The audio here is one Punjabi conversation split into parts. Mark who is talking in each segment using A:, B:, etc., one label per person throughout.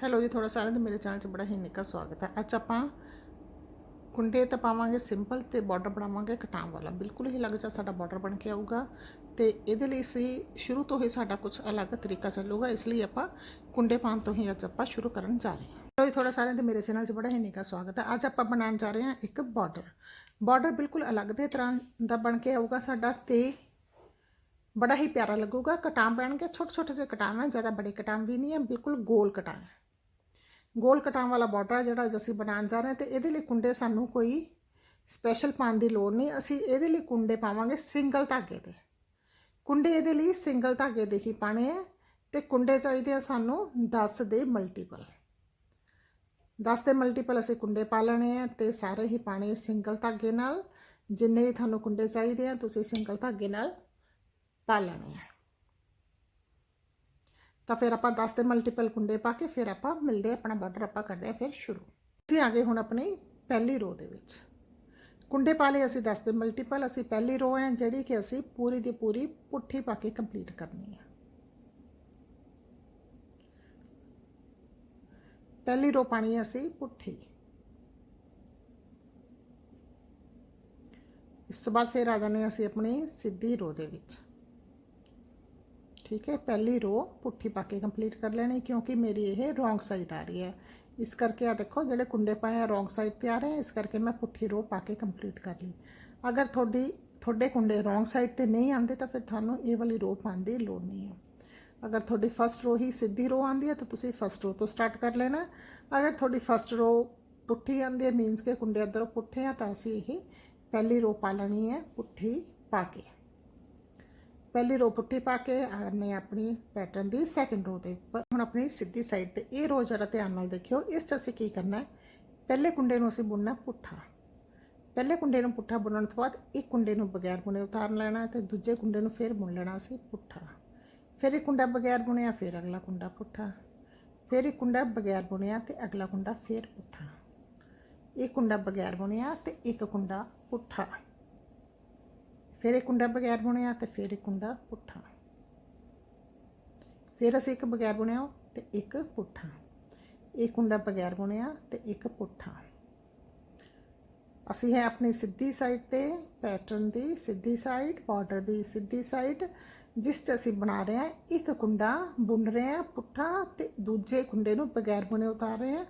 A: ਹੈਲੋ ਜੀ ਤੁਹਾਡਾ ਸਾਰਿਆਂ ਦਾ ਮੇਰੇ ਚੈਨਲ 'ਚ ਬੜਾ ਹੀ ਨਿੱਘਾ ਸਵਾਗਤ ਹੈ ਅੱਜ ਆਪਾਂ ਕੁੰਡੇ ਤਾਂ ਪਾਵਾਂਗੇ ਸਿੰਪਲ ਤੇ ਬਾਰਡਰ ਬਣਾਵਾਂਗੇ ਕਟਾਂ ਵਾਲਾ ਬਿਲਕੁਲ ਹੀ ਅਲੱਗ ਜਿਹਾ ਸਾਡਾ ਬਾਰਡਰ ਬਣ ਕੇ ਆਊਗਾ ਤੇ ਇਹਦੇ ਲਈ ਸੀ ਸ਼ੁਰੂ ਤੋਂ ਹੀ ਸਾਡਾ ਕੁਝ ਅਲੱਗ ਤਰੀਕਾ ਚੱਲੂਗਾ ਇਸ ਲਈ ਆਪਾਂ ਕੁੰਡੇ ਪਾਉਣ ਤੋਂ ਹੀ ਅੱਜ ਆਪਾਂ ਸ਼ੁਰੂ ਕਰਨ ਜਾ ਰਹੇ ਹਾਂ ਹੈਲੋ ਜੀ ਤੁਹਾਡਾ ਸਾਰਿਆਂ ਦਾ ਮੇਰੇ ਚੈਨਲ 'ਚ ਬੜਾ ਹੀ ਨਿੱਘਾ ਸਵਾਗਤ ਹੈ ਅੱਜ ਆਪਾਂ ਬਣਾਉਣ ਜਾ ਰਹੇ ਹਾਂ ਇੱਕ ਬਾਰਡਰ ਬਾਰਡਰ ਬਿਲਕੁਲ ਅਲੱਗ ਦੇ ਤਰ੍ਹਾਂ ਦਾ ਬਣ ਕੇ ਆਊਗਾ ਸਾਡਾ ਤੇ ਬੜਾ ਹੀ ਪਿਆਰਾ ਲੱਗੂਗਾ ਕਟਾਂ ਪੈਣਗੇ ਛੋਟੇ ਛੋਟੇ ਜਿਹੇ ਕਟਾਂ ਹੈ ਜ਼ਿਆਦਾ ਬੜੇ ਕਟਾਂ ਵੀ ਨਹੀਂ ਹੈ ਬਿਲਕੁਲ ਗੋਲ ਕਟਾਂ ਹੈ ਗੋਲ ਕਟਾਂ ਵਾਲਾ ਬਾਰਡਰ ਹੈ ਜਿਹੜਾ ਅੱਜ ਅਸੀਂ ਬਣਾਉਣ ਜਾ ਰਹੇ ਹਾਂ ਤੇ ਇਹਦੇ ਲਈ ਕੁੰਡੇ ਸਾਨੂੰ ਕੋਈ ਸਪੈਸ਼ਲ ਪਾਉਣ ਦੀ ਲੋੜ ਨਹੀਂ। ਅਸੀਂ ਇਹਦੇ ਲਈ ਕੁੰਡੇ ਪਾਵਾਂਗੇ ਸਿੰਗਲ ਧਾਗੇ ਦੇ। ਕੁੰਡੇ ਇਹਦੇ ਲਈ ਸਿੰਗਲ ਧਾਗੇ ਦੇ ਹੀ ਪਾਣੇ ਹੈ ਤੇ ਕੁੰਡੇ ਚਾਹੀਦੇ ਆ ਸਾਨੂੰ 10 ਦੇ ਮਲਟੀਪਲ 10 ਦੇ ਮਲਟੀਪਲ ਅਸੀਂ ਕੁੰਡੇ ਪਾ ਲੈਣੇ ਆ ਤੇ ਸਾਰੇ ਹੀ ਪਾਣੇ ਸਿੰਗਲ ਧਾਗੇ ਨਾਲ। ਜਿੰਨੇ ਵੀ ਤੁਹਾਨੂੰ ਕੁੰਡੇ ਚਾਹੀਦੇ ਆ, ਤੁਸੀਂ ਸਿੰਗਲ ਧਾਗੇ ਨਾਲ ਪਾ ਲੈਣੇ ਆ। ਤਾਂ ਫਿਰ ਆਪਾਂ 10 ਦੇ ਮਲਟੀਪਲ ਕੁੰਡੇ ਪਾ ਕੇ ਫਿਰ ਆਪਾਂ ਮਿਲਦੇ ਆ ਆਪਣਾ ਬਾਰਡਰ ਆਪਾਂ ਕਰਦੇ ਆ ਫਿਰ ਸ਼ੁਰੂ। ਅਸੀਂ ਆ ਗਏ ਹੁਣ ਆਪਣੀ ਪਹਿਲੀ ਰੋ ਦੇ ਵਿੱਚ। ਕੁੰਡੇ ਪਾ ਲਏ ਅਸੀਂ 10 ਦੇ ਮਲਟੀਪਲ ਅਸੀਂ ਪਹਿਲੀ ਰੋ ਹੈ ਜਿਹੜੀ ਕਿ ਅਸੀਂ ਪੂਰੀ ਦੀ ਪੂਰੀ ਪੁੱਠੀ ਪਾ ਕੇ ਕੰਪਲੀਟ ਕਰਨੀ ਹੈ। ਪਹਿਲੀ ਰੋ ਪਾਣੀ ਹੈ ਅਸੀਂ ਪੁੱਠੀ। ਇਸ ਤੋਂ ਬਾਅਦ ਫਿਰ ਆ ਜਾਂਦੇ ਹਾਂ ਅਸੀਂ ਆਪਣੀ ਸਿੱਧੀ ਰੋ ਦੇ ਵਿੱਚ। ਠੀਕ ਹੈ, ਪਹਿਲੀ ਰੋ ਪੁੱਠੀ ਪਾ ਕੇ ਕੰਪਲੀਟ ਕਰ ਲੈਣੀ ਕਿਉਂਕਿ ਮੇਰੀ ਇਹ ਰੋਂਗ ਸਾਈਡ ਆ ਰਹੀ ਹੈ। ਇਸ ਕਰਕੇ ਆ ਦੇਖੋ ਜਿਹੜੇ ਕੁੰਡੇ ਪਾਏ ਆ ਰੋਂਗ ਸਾਈਡ ਤੇ ਆ ਰਹੇ ਇਸ ਕਰਕੇ ਮੈਂ ਪੁੱਠੀ ਰੋ ਪਾ ਕੇ ਕੰਪਲੀਟ ਕਰ ਲਈ। ਅਗਰ ਤੁਹਾਡੀ, ਤੁਹਾਡੇ ਕੁੰਡੇ ਰੋਂਗ ਸਾਈਡ ਤੇ ਨਹੀਂ ਆਉਂਦੇ ਤਾਂ ਫਿਰ ਤੁਹਾਨੂੰ ਇਹ ਵਾਲੀ ਰੋ ਪਾਉਣ ਦੀ ਲੋੜ ਨਹੀਂ ਹੈ। ਅਗਰ ਤੁਹਾਡੀ ਫਸਟ ਰੋ ਹੀ ਸਿੱਧੀ ਰੋ ਆਉਂਦੀ ਹੈ ਤਾਂ ਤੁਸੀਂ ਫਸਟ ਰੋ ਤੋਂ ਸਟਾਰਟ ਕਰ ਲੈਣਾ। ਅਗਰ ਤੁਹਾਡੀ ਫਸਟ ਰੋ ਪੁੱਠੀ ਆਉਂਦੀ ਹੈ ਮੀਨਸ ਕਿ ਕੁੰਡੇ ਅੰਦਰੋਂ ਪੁੱਠੇ ਆ, ਤਾਂ ਅਸੀਂ ਇਹ ਪਹਿਲੀ ਰੋ ਪਾ ਲੈਣੀ ਹੈ ਪੁੱਠੀ ਪਾ ਕੇ ਪਹਿਲੀ ਰੋ ਪੁੱਠੀ ਪਾ ਕੇ ਆਨੇ ਆਪਣੀ ਪੈਟਰਨ ਦੀ ਸੈਕੰਡ ਰੋ ਦੇ ਉੱਪਰ। ਹੁਣ ਆਪਣੀ ਸਿੱਧੀ ਸਾਈਡ ਤੇ ਇਹ ਰੋ ਜਰਾ ਧਿਆਨ ਨਾਲ ਦੇਖਿਓ, ਇਸ 'ਚ ਅਸੀਂ ਕੀ ਕਰਨਾ ਹੈ? ਪਹਿਲੇ ਕੁੰਡੇ ਨੂੰ ਅਸੀਂ ਬੁਣਨਾ ਪੁੱਠਾ। ਪਹਿਲੇ ਕੁੰਡੇ ਨੂੰ ਪੁੱਠਾ ਬੁਣਨ ਤੋਂ ਬਾਅਦ ਇੱਕ ਕੁੰਡੇ ਨੂੰ ਬਗੈਰ ਬੁਣੇ ਉਤਾਰ ਲੈਣਾ ਤੇ ਦੂਜੇ ਕੁੰਡੇ ਨੂੰ ਫੇਰ ਬੁਣ ਲੈਣਾ ਅਸੀਂ ਪੁੱਠਾ। ਫਿਰ ਇੱਕ ਕੁੰਡਾ ਬਗੈਰ ਬੁਣਿਆ, ਫਿਰ ਅਗਲਾ ਕੁੰਡਾ ਪੁੱਠਾ। ਫਿਰ ਇੱਕ ਕੁੰਡਾ ਬਗੈਰ ਬੁਣਿਆ ਤੇ ਅਗਲਾ ਕੁੰਡਾ ਫੇਰ ਪੁੱਠਾ। ਇੱਕ ਕੁੰਡਾ ਬਗੈਰ ਬੁਣਿਆ ਤੇ ਇੱਕ ਕੁੰਡਾ ਪੁੱਠਾ। ਫਿਰ ਇੱਕ ਕੁੰਡਾ ਬਗੈਰ ਬੁਣਿਆ ਤੇ ਫਿਰ ਇੱਕ ਕੁੰਡਾ ਪੁੱਠਾ। ਫਿਰ ਅਸੀਂ ਇੱਕ ਬਗੈਰ ਬੁਣਿਆ ਤੇ ਇੱਕ ਪੁੱਠਾ। ਇੱਕ ਕੁੰਡਾ ਬਗੈਰ ਬੁਣਿਆ ਤੇ ਇੱਕ ਪੁੱਠਾ। ਅਸੀਂ ਹੈ ਆਪਣੀ ਸਿੱਧੀ ਸਾਈਡ ਤੇ ਪੈਟਰਨ ਦੀ ਸਿੱਧੀ ਸਾਈਡ ਬਾਰਡਰ ਦੀ ਸਿੱਧੀ ਸਾਈਡ ਜਿਸ 'ਚ ਅਸੀਂ ਬਣਾ ਰਹੇ ਹਾਂ, ਇੱਕ ਕੁੰਡਾ ਬੁਣ ਰਹੇ ਹਾਂ ਪੁੱਠਾ ਤੇ ਦੂਜੇ ਕੁੰਡੇ ਨੂੰ ਬਗੈਰ ਬੁਣੇ ਉਤਾਰ ਰਹੇ ਹਾਂ।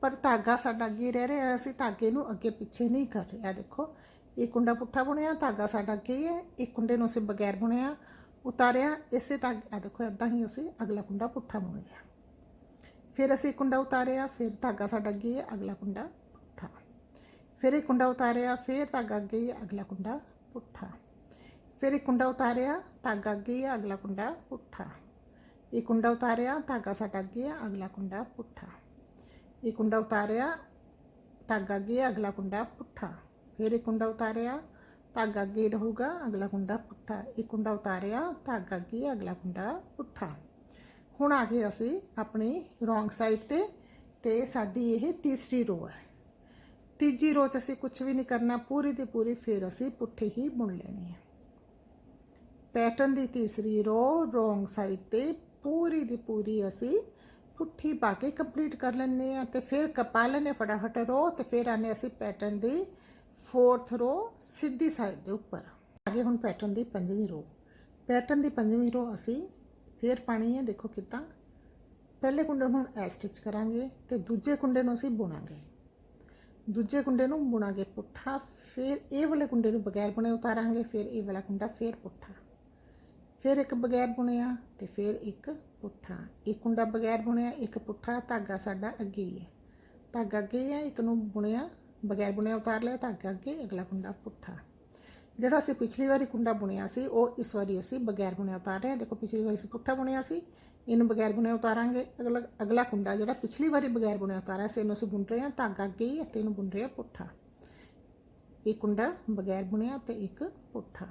A: ਪਰ ਧਾਗਾ ਸਾਡਾ ਅੱਗੇ ਰਹਿ ਰਿਹਾ ਅਸੀਂ ਧਾਗੇ ਨੂੰ ਅੱਗੇ ਪਿੱਛੇ ਨਹੀਂ ਕਰ ਰਹੇ। ਆ ਦੇਖੋ ਇਹ ਕੁੰਡਾ ਪੁੱਠਾ ਬੁਣਿਆ, ਧਾਗਾ ਸਾਡਾ ਅੱਗੇ ਹੀ ਹੈ ਇੱਕ ਕੁੰਡੇ ਨੂੰ ਅਸੀਂ ਬਗੈਰ ਬੁਣਿਆ, ਉਤਾਰਿਆ, ਇਸੇ ਧਾਗਾ ਦੇਖੋ ਇਦਾਂ ਹੀ ਅਸੀਂ ਅਗਲਾ ਕੁੰਡਾ ਪੁੱਠਾ ਬੁਣਿਆ ਫਿਰ ਅਸੀਂ ਕੁੰਡਾ ਉਤਾਰਿਆ, ਫਿਰ ਧਾਗਾ ਸਾਡਾ ਅੱਗੇ ਹੈ ਅਗਲਾ ਕੁੰਡਾ ਪੁੱਠਾ। ਫਿਰ ਇੱਕ ਕੁੰਡਾ ਉਤਾਰਿਆ, ਫਿਰ ਧਾਗਾ ਅੱਗੇ ਹੈ ਅਗਲਾ ਕੁੰਡਾ ਪੁੱਠਾ। ਫਿਰ ਇੱਕ ਕੁੰਡਾ ਉਤਾਰਿਆ, ਧਾਗਾ ਅੱਗੇ ਹੈ ਅਗਲਾ ਕੁੰਡਾ ਪੁੱਠਾ। ਇਹ ਕੁੰਡਾ ਉਤਾਰਿਆ, ਧਾਗਾ ਸਾਡਾ ਅੱਗੇ ਹੈ ਅਗਲਾ ਕੁੰਡਾ ਪੁੱਠਾ। ਇਹ ਕੁੰਡਾ ਉਤਾਰਿਆ, ਧਾਗਾ ਅੱਗੇ ਹੈ, ਅਗਲਾ ਕੁੰਡਾ ਪੁੱਠਾ। ਫਿਰ ਇੱਕ ਕੁੰਡਾ ਉਤਾਰਿਆ, ਧਾਗਾ ਅੱਗੇ ਰਹੂਗਾ, ਅਗਲਾ ਕੁੰਡਾ ਪੁੱਠਾ ਇੱਕ ਕੁੰਡਾ ਉਤਾਰਿਆ, ਧਾਗਾ ਅੱਗੇ, ਅਗਲਾ ਕੁੰਡਾ ਪੁੱਠਾ। ਹੁਣ ਆ ਗਏ ਅਸੀਂ ਆਪਣੀ ਰੋਂਗ ਸਾਈਡ ਤੇ ਤੇ ਸਾਡੀ ਇਹ ਤੀਸਰੀ ਰੋ ਹੈ। ਤੀਜੀ ਰੋ 'ਚ ਅਸੀਂ ਕੁਝ ਵੀ ਨਹੀਂ ਕਰਨਾ, ਪੂਰੀ ਦੀ ਪੂਰੀ ਫਿਰ ਅਸੀਂ ਪੁੱਠੀ ਹੀ ਬੁਣ ਲੈਣੀ ਹੈ। ਪੈਟਰਨ ਦੀ ਤੀਸਰੀ ਰੋ ਰੋਂਗ ਸਾਈਡ ਤੇ ਪੂਰੀ ਦੀ ਪੂਰੀ ਅਸੀਂ ਪੁੱਠੀ ਪਾ ਕੇ ਕੰਪਲੀਟ ਕਰ ਲੈਂਦੇ ਆ ਤੇ ਫਿਰ ਕਪਾ ਲੈਣੇ ਫਟਾਫਟ ਰੋ ਤੇ ਫਿਰ ਆਨੇ ਅਸੀਂ ਪੈਟਰਨ ਦੀ ਫੋਰਥ ਰੋ ਸਿੱਧੀ ਸਾਈਡ ਦੇ ਉੱਪਰ। ਅੱਗੇ ਹੁਣ ਪੈਟਰਨ ਦੀ ਪੰਜਵੀਂ ਰੋ ਪੈਟਰਨ ਦੀ ਪੰਜਵੀਂ ਰੋ ਅਸੀਂ ਫਿਰ ਪਾਣੀ ਹੈ, ਦੇਖੋ ਕਿਦਾਂ। ਪਹਿਲੇ ਕੁੰਡੇ ਨੂੰ ਹੁਣ ਐ ਸਟਿਚ ਕਰਾਂਗੇ ਤੇ ਦੂਜੇ ਕੁੰਡੇ ਨੂੰ ਅਸੀਂ ਬੁਣਾਂਗੇ। ਦੂਜੇ ਕੁੰਡੇ ਨੂੰ ਬੁਣਾਂਗੇ ਪੁੱਠਾ, ਫਿਰ ਇਹ ਵਾਲੇ ਕੁੰਡੇ ਨੂੰ ਬਗੈਰ ਬੁਣੇ ਉਤਾਰਾਂਗੇ, ਫਿਰ ਇਹ ਵਾਲਾ ਕੁੰਡਾ, ਫਿਰ ਪੁੱਠਾ। ਫਿਰ ਇੱਕ ਬਗੈਰ ਬੁਣਿਆ ਤੇ ਫਿਰ ਇੱਕ ਪੁੱਠਾ। ਇੱਕ ਕੁੰਡਾ ਬਗੈਰ ਬੁਣਿਆ, ਇੱਕ ਪੁੱਠਾ, ਧਾਗਾ ਸਾਡਾ ਅੱਗੇ ਹੀ ਹੈ। ਧਾਗਾ ਅੱਗੇ ਹੀ ਹੈ, ਇੱਕ ਨੂੰ ਬੁਣਿਆ ਬਗੈਰ ਬੁਣਿਆ ਉਤਾਰ ਲਿਆ ਧਾਗਾ ਅੱਗੇ ਅਗਲਾ ਕੁੰਡਾ ਪੁੱਠਾ। ਜਿਹੜਾ ਅਸੀਂ ਪਿਛਲੀ ਵਾਰੀ ਕੁੰਡਾ ਬੁਣਿਆ ਸੀ, ਉਹ ਇਸ ਵਾਰੀ ਅਸੀਂ ਬਗੈਰ ਬੁਣਿਆ ਉਤਾਰ ਰਹੇ ਹਾਂ। ਦੇਖੋ, ਪਿਛਲੀ ਵਾਰੀ ਅਸੀਂ ਪੁੱਠਾ ਬੁਣਿਆ ਸੀ, ਇਹਨੂੰ ਬਗੈਰ ਬੁਣਿਆ ਉਤਾਰਾਂਗੇ। ਅਗਲਾ ਅਗਲਾ ਕੁੰਡਾ ਜਿਹੜਾ ਪਿਛਲੀ ਵਾਰੀ ਬਗੈਰ ਬੁਣਿਆ ਉਤਾਰਿਆ ਸੀ, ਇਹਨੂੰ ਅਸੀਂ ਬੁਣ ਰਹੇ ਹਾਂ ਧਾਗਾ ਅੱਗੇ ਹੀ ਅਤੇ ਇਹਨੂੰ ਬੁਣ ਰਹੇ ਹਾਂ ਪੁੱਠਾ। ਇਹ ਕੁੰਡਾ ਬਗੈਰ ਬੁਣਿਆ ਤੇ ਇੱਕ ਪੁੱਠਾ।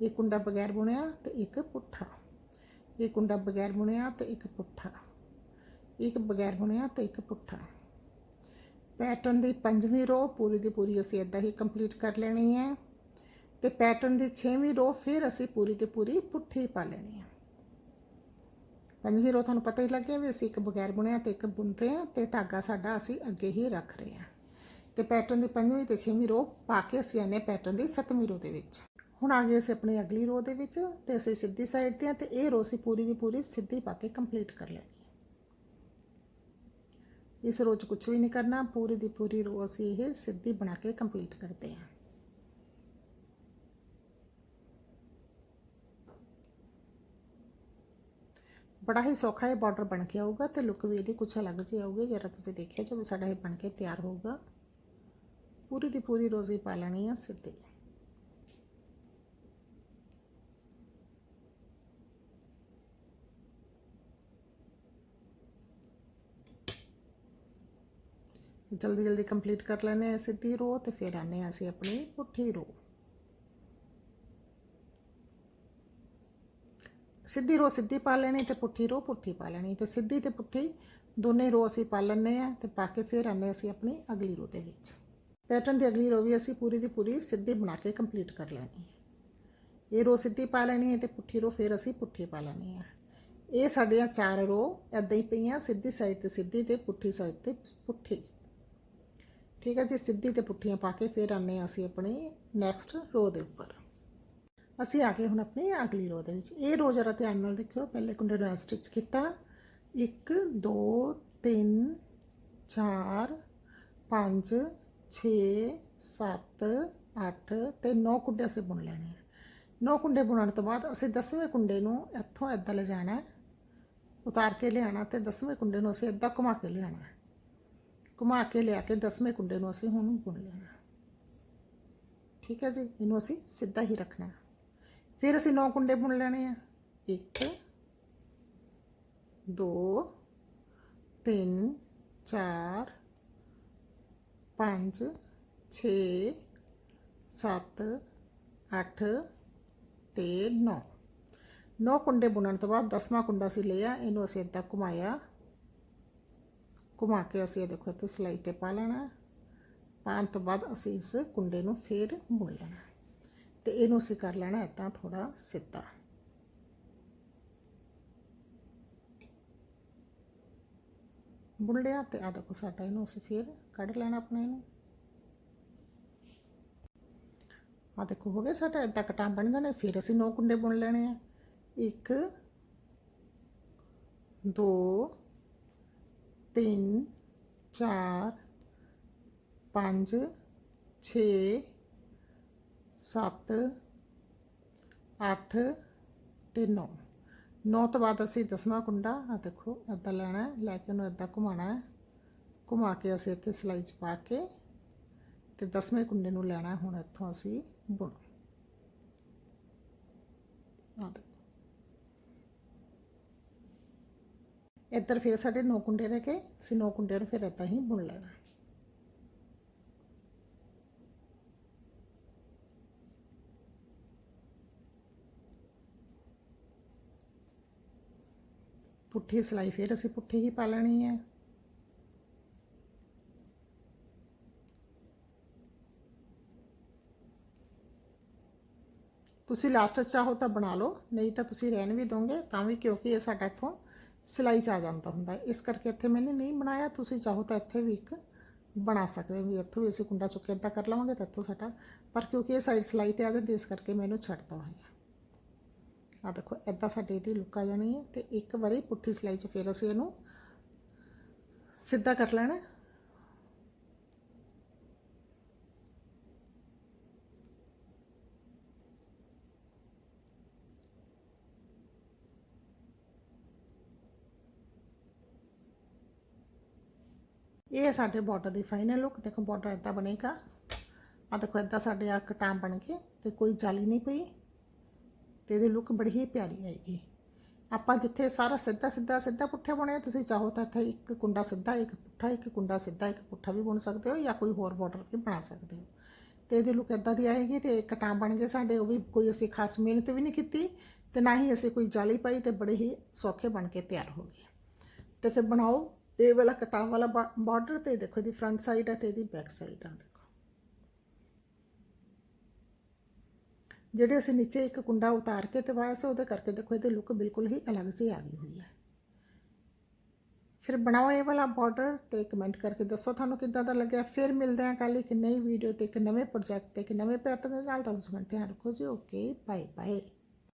A: ਇੱਕ ਕੁੰਡਾ ਬਗੈਰ ਬੁਣਿਆ ਤੇ ਇੱਕ ਪੁੱਠਾ। ਇੱਕ ਕੁੰਡਾ ਬਗੈਰ ਬੁਣਿਆ ਤੇ ਇੱਕ ਪੁੱਠਾ। ਇੱਕ ਬਗੈਰ ਬੁਣਿਆ ਤੇ ਇੱਕ ਪੁੱਠਾ। ਪੈਟਰਨ ਦੀ ਪੰਜਵੀਂ ਰੋ ਪੂਰੀ ਦੀ ਪੂਰੀ ਅਸੀਂ ਇਦਾਂ ਹੀ ਕੰਪਲੀਟ ਕਰ ਲੈਣੀ ਹੈ। ਤੇ ਪੈਟਰਨ ਦੀ 6ਵੀਂ ਰੋ ਫਿਰ ਅਸੀਂ ਪੂਰੀ ਦੀ ਪੂਰੀ ਪੁੱਠੀ ਪਾ ਲੈਣੀ ਹੈ। ਪੰਜਵੀਂ ਰੋ ਤੁਹਾਨੂੰ ਪਤਾ ਹੀ ਲੱਗਿਆ ਵੀ ਅਸੀਂ ਇੱਕ ਬਗੈਰ ਬੁਣਿਆ ਤੇ ਇੱਕ ਬੁਣ ਰਹੇ ਹਾਂ ਤੇ ਧਾਗਾ ਸਾਡਾ ਅਸੀਂ ਅੱਗੇ ਹੀ ਰੱਖ ਰਹੇ ਹਾਂ। ਤੇ ਪੈਟਰਨ ਦੀ ਪੰਜਵੀਂ ਤੇ ਛੇਵੀਂ ਰੋ ਪਾ ਕੇ ਅਸੀਂ ਆਨੇ ਪੈਟਰਨ ਦੀ ਸੱਤਵੀਂ ਰੋ ਦੇ ਵਿੱਚ। ਹੁਣ ਆ ਗਏ ਅਸੀਂ ਆਪਣੀ ਅਗਲੀ ਰੋ ਦੇ ਵਿੱਚ ਤੇ ਅਸੀਂ ਸਿੱਧੀ ਸਾਈਡ ਤੇ ਆ ਤੇ ਇਹ ਰੋ ਅਸੀਂ ਪੂਰੀ ਦੀ ਪੂਰੀ ਸਿੱਧੀ ਪਾ ਕੇ ਕੰਪਲੀਟ ਕਰ ਲੈਣੀ ਇਸ ਰੋਜ਼ 'ਚ ਕੁਝ ਵੀ ਨਹੀਂ ਕਰਨਾ, ਪੂਰੀ ਦੀ ਪੂਰੀ ਰੋ ਅਸੀਂ ਇਹ ਸਿੱਧੀ ਬਣਾ ਕੇ ਕੰਪਲੀਟ ਕਰਦੇ ਹਾਂ। ਬੜਾ ਹੀ ਸੌਖਾ ਇਹ ਬਾਰਡਰ ਬਣ ਕੇ ਆਊਗਾ ਤੇ ਲੁੱਕ ਵੀ ਇਹਦੀ ਕੁਛ ਅਲੱਗ ਜਿਹੀ ਆਊਗੀ, ਜਰਾ ਤੁਸੀਂ ਦੇਖਿਓ ਜਦੋਂ ਸਾਡਾ ਇਹ ਬਣ ਕੇ ਤਿਆਰ ਹੋਊਗਾ। ਪੂਰੀ ਦੀ ਪੂਰੀ ਰੋਜ਼ੀ ਪਾ ਲੈਣੀ ਆ ਸਿੱਧੀ। ਜਲਦੀ ਜਲਦੀ ਕੰਪਲੀਟ ਕਰ ਲੈਣੇ ਆ ਸਿੱਧੀ ਰੋ ਤੇ ਫਿਰ ਆਨੇ ਆ ਅਸੀਂ ਆਪਣੀ ਪੁੱਠੀ ਰੋ ਸਿੱਧੀ ਰੋ ਸਿੱਧੀ ਪਾ ਲੈਣੀ ਤੇ ਪੁੱਠੀ ਰੋ ਪੁੱਠੀ ਪਾ ਲੈਣੀ ਤੇ ਸਿੱਧੀ ਤੇ ਪੁੱਠੀ ਦੋਨੇ ਰੋ ਅਸੀਂ ਪਾ ਲੈਣੇ ਆ ਤੇ ਪਾ ਕੇ ਫਿਰ ਆਨੇ ਅਸੀਂ ਆਪਣੀ ਅਗਲੀ ਰੋ ਦੇ ਵਿੱਚ। ਪੈਟਰਨ ਦੀ ਅਗਲੀ ਰੋ ਵੀ ਅਸੀਂ ਪੂਰੀ ਦੀ ਪੂਰੀ ਸਿੱਧੀ ਬਣਾ ਕੇ ਕੰਪਲੀਟ ਕਰ ਲੈਣੀ ਹੈ। ਇਹ ਰੋ ਸਿੱਧੀ ਪਾ ਲੈਣੀ ਹੈ ਤੇ ਪੁੱਠੀ ਰੋ ਫਿਰ ਅਸੀਂ ਪੁੱਠੀ ਪਾ ਲੈਣੀ ਹੈ। ਇਹ ਸਾਡੀਆਂ ਚਾਰ ਰੋ ਐਦਾਂ ਹੀ ਪਈਆਂ, ਸਿੱਧੀ ਸਾਈਡ ਤੇ ਸਿੱਧੀ ਤੇ ਪੁੱਠੀ ਸਾਈਡ ਤੇ ਪੁੱਠੀ। ਠੀਕ ਹੈ ਜੀ, ਸਿੱਧੀ ਤੇ ਪੁੱਠੀਆਂ ਪਾ ਕੇ ਫਿਰ ਆਨੇ ਹਾਂ ਅਸੀਂ ਆਪਣੇ ਨੈਕਸਟ ਰੋ ਦੇ ਉੱਪਰ। ਅਸੀਂ ਆ ਗਏ ਹੁਣ ਆਪਣੀ ਅਗਲੀ ਰੋ ਦੇ ਵਿੱਚ। ਇਹ ਰੋ ਜਰਾ ਧਿਆਨ ਨਾਲ ਦੇਖਿਓ, ਪਹਿਲੇ ਕੁੰਡੇ ਨੂੰ ਸਟਿਚ ਕੀਤਾ। 1 2 3 4 5 6 7 8 ਤੇ 9 ਕੁੰਡੇ ਅਸੀਂ ਬੁਣ ਲੈਣੇ ਆ। 9 ਕੁੰਡੇ ਬੁਣਨ ਤੋਂ ਬਾਅਦ ਅਸੀਂ 10ਵੇਂ ਕੁੰਡੇ ਨੂੰ ਇੱਥੋਂ ਇੱਦਾਂ ਲੈ ਉਤਾਰ ਕੇ ਲਿਆਣਾ ਤੇ 10ਵੇਂ ਕੁੰਡੇ ਨੂੰ ਅਸੀਂ ਇੱਦਾਂ ਘੁਮਾ ਕੇ ਲਿਆਣਾ ਘੁਮਾ ਕੇ ਲਿਆ ਕੇ 10ਵੇਂ ਕੁੰਡੇ ਨੂੰ ਅਸੀਂ ਹੁਣ ਬੁਣ ਲੈਣਾ ਠੀਕ ਹੈ ਜੀ ਇਹਨੂੰ ਅਸੀਂ ਸਿੱਧਾ ਹੀ ਰੱਖਣਾ ਹੈ। ਫਿਰ ਅਸੀਂ 9 ਕੁੰਡੇ ਬੁਣ ਲੈਣੇ ਆ 1 2 3 4 5 6 7 8 ਤੇ 9 9 ਕੁੰਡੇ ਬੁਣਨ ਤੋਂ ਬਾਅਦ 10ਵਾਂ ਕੁੰਡਾ ਅਸੀਂ ਲਿਆ ਇਹਨੂੰ ਅਸੀਂ ਇੱਦਾਂ ਘੁਮਾਇਆ ਘੁਮਾ ਕੇ ਅਸੀਂ ਇਹ ਦੇਖੋ ਇੱਥੇ ਸਲਾਈ ਤੇ ਪਾ ਲੈਣਾ ਪਾਉਣ ਤੋਂ ਬਾਅਦ ਅਸੀਂ ਇਸ ਕੁੰਡੇ ਨੂੰ ਫੇਰ ਬੁਣ ਲੈਣਾ ਤੇ ਇਹਨੂੰ ਅਸੀਂ ਕਰ ਲੈਣਾ ਇੱਦਾਂ ਥੋੜਾ ਸਿੱਧਾ। ਬੁਣ ਲਿਆ ਤੇ ਆ ਦੇਖੋ ਸਾਡਾ ਇਹਨੂੰ ਅਸੀਂ ਫੇਰ ਕੱਢ ਲੈਣਾ ਆਪਣੇ ਇਹਨੂੰ ਆ ਦੇਖੋ ਹੋ ਗਿਆ ਸਾਡਾ ਇੱਦਾਂ ਕਟਾਂ ਬਣ ਜਾਣੇ, ਫਿਰ ਅਸੀਂ ਨੌ ਕੁੰਡੇ ਬੁਣ ਲੈਣੇ ਆ। ਇੱਕ, ਦੋ ਤਿੰਨ ਚਾਰ ਪੰਜ ਛੇ ਸੱਤ ਅੱਠ ਤੇ 9 9 ਤੋਂ ਬਾਅਦ ਅਸੀਂ ਦਸਵਾਂ ਕੁੰਡਾ। ਆ ਦੇਖੋ ਇੱਦਾਂ ਲੈਣਾ ਹੈ, ਲੈ ਕੇ ਉਹਨੂੰ ਇੱਦਾਂ ਘੁਮਾਉਣਾ ਹੈ। ਘੁਮਾ ਕੇ ਅਸੀਂ ਇੱਥੇ ਸਲਾਈ 'ਚ ਪਾ ਕੇ ਤੇ ਦਸਵੇਂ ਕੁੰਡੇ ਨੂੰ ਲੈਣਾ ਹੁਣ ਇੱਥੋਂ ਅਸੀਂ ਬੁਣ। ਆ ਦੇਖੋ। ਇੱਧਰ ਫਿਰ ਸਾਡੇ 9 ਕੁੰਡੇ ਰਹਿ ਗਏ, ਅਸੀਂ 9 ਕੁੰਡਿਆਂ ਨੂੰ ਫਿਰ ਇੱਦਾਂ ਹੀ ਬੁਣ ਲੈਣਾ। ਪੁੱਠੀ ਸਲਾਈ ਫਿਰ ਅਸੀਂ ਪੁੱਠੀ ਹੀ ਪਾ ਲੈਣੀ ਹੈ। ਤੁਸੀਂ ਲਾਸਟ 'ਚ ਚਾਹੋ ਤਾਂ ਬਣਾ ਲਓ, ਨਹੀਂ ਤਾਂ ਤੁਸੀਂ ਰਹਿਣ ਵੀ ਦੋਗੇ, ਤਾਂ ਵੀ ਕਿਉਂਕਿ ਇਹ ਸਾਡਾ ਇੱਥੋਂ ਸਿਲਾਈ 'ਚ ਆ ਜਾਂਦਾ ਹੁੰਦਾ ਇਸ ਕਰਕੇ ਇੱਥੇ ਮੈਨੇ ਨਹੀਂ ਬਣਾਇਆ। ਤੁਸੀਂ ਚਾਹੋ ਤਾਂ ਇੱਥੇ ਵੀ ਇੱਕ ਬਣਾ ਸਕਦੇ ਵੀ ਇੱਥੋਂ ਵੀ ਅਸੀਂ ਕੁੰਡਾ ਚੁੱਕ ਕੇ ਇੱਦਾਂ ਕਰ ਲਵਾਂਗੇ ਤਾਂ ਇੱਥੋਂ ਸਾਡਾ। ਪਰ ਕਿਉਂਕਿ ਇਹ ਸਾਈਡ ਸਿਲਾਈ ਤੇ ਆ ਜਾਂਦੀ ਇਸ ਕਰਕੇ ਮੈਂ ਇਹਨੂੰ ਛੱਡਦਾ ਹੋਇਆ ਆ ਦੇਖੋ ਇੱਦਾਂ ਸਾਡੀ ਇਹਦੀ ਲੁੱਕ ਆ ਜਾਣੀ ਹੈ ਤੇ ਇੱਕ ਵਾਰੀ ਪੁੱਠੀ ਸਿਲਾਈ 'ਚ ਫਿਰ ਅਸੀਂ ਇਹਨੂੰ ਸਿੱਧਾ ਕਰ ਲੈਣਾ ਹੈ। ਇਹ ਹੈ ਸਾਡੇ ਬਾਰਡਰ ਦੀ ਫਾਈਨਲ ਲੁੱਕ ਦੇਖੋ ਬਾਰਡਰ ਇੱਦਾਂ ਬਣੇਗਾ। ਆ ਦੇਖੋ ਇੱਦਾਂ ਸਾਡੇ ਆ ਕਟਾਂ ਬਣ ਗਏ ਤੇ ਕੋਈ ਜਾਲੀ ਨਹੀਂ ਪਈ ਤੇ ਇਹਦੀ ਲੁੱਕ ਬੜੀ ਹੀ ਪਿਆਰੀ ਆਏਗੀ। ਆਪਾਂ ਜਿੱਥੇ ਸਾਰਾ ਸਿੱਧਾ ਸਿੱਧਾ ਸਿੱਧਾ ਪੁੱਠੇ ਬੁਣੇ ਤੁਸੀਂ ਚਾਹੋ ਤਾਂ ਇੱਥੇ ਇੱਕ ਕੁੰਡਾ ਸਿੱਧਾ, ਇੱਕ ਪੁੱਠਾ, ਇੱਕ ਕੁੰਡਾ ਸਿੱਧਾ, ਇੱਕ ਪੁੱਠਾ ਵੀ ਬੁਣ ਸਕਦੇ ਹੋ ਜਾਂ ਕੋਈ ਹੋਰ ਬਾਰਡਰ ਵੀ ਬਣਾ ਸਕਦੇ ਹੋ। ਤੇ ਇਹਦੀ ਲੁੱਕ ਇੱਦਾਂ ਦੀ ਆਏਗੀ ਤੇ ਕਟਾਂ ਬਣ ਗਏ ਸਾਡੇ, ਉਹ ਵੀ ਕੋਈ ਅਸੀਂ ਖਾਸ ਮਿਹਨਤ ਵੀ ਨਹੀਂ ਕੀਤੀ ਤੇ ਨਾ ਹੀ ਅਸੀਂ ਕੋਈ ਜਾਲੀ ਪਾਈ ਤੇ ਬੜੇ ਹੀ ਸੌਖੇ ਬਣ ਕੇ ਤਿਆਰ ਹੋ ਗਏ। ਤੇ ਫਿਰ ਬਣਾਓ ਇਹ ਵਾਲਾ ਕਟਾਵ ਵਾਲਾ ਬਾਰਡਰ ਤੇ ਦੇਖੋ, ਇਹਦੀ ਫਰੰਟ ਸਾਈਡ ਹੈ ਤੇ ਇਹਦੀ ਬੈਕ ਸਾਈਡ ਆ, ਦੇਖੋ। ਜਿਹੜੇ ਅਸੀਂ ਨੀਚੇ ਇੱਕ ਕੁੰਡਾ ਉਤਾਰ ਕੇ ਤੇ ਵਾਇਆ ਸੀ ਉਹਦੇ ਕਰਕੇ ਦੇਖੋ, ਇਹਦੀ ਲੁੱਕ ਬਿਲਕੁਲ ਹੀ ਅਲੱਗ ਜਿਹੀ ਆ ਗਈ ਹੋਈ ਹੈ। ਫਿਰ ਬਣਾਓ ਇਹ ਵਾਲਾ ਬਾਰਡਰ ਤੇ ਕਮੈਂਟ ਕਰਕੇ ਦੱਸੋ ਤੁਹਾਨੂੰ ਕਿੱਦਾਂ ਦਾ ਲੱਗਿਆ। ਫਿਰ ਮਿਲਦੇ ਹਾਂ ਕੱਲ ਇੱਕ ਨਈ ਵੀਡੀਓ ਤੇ, ਇੱਕ ਨਵੇਂ ਪ੍ਰੋਜੈਕਟ ਤੇ, ਇੱਕ ਨਵੇਂ ਪੈਟਰਨ ਦੇ ਨਾਲ। ਤੁਹਾਨੂੰ ਸਮਝ ਧਿਆਨ ਰੱਖੋ ਜੀ। Okay bye bye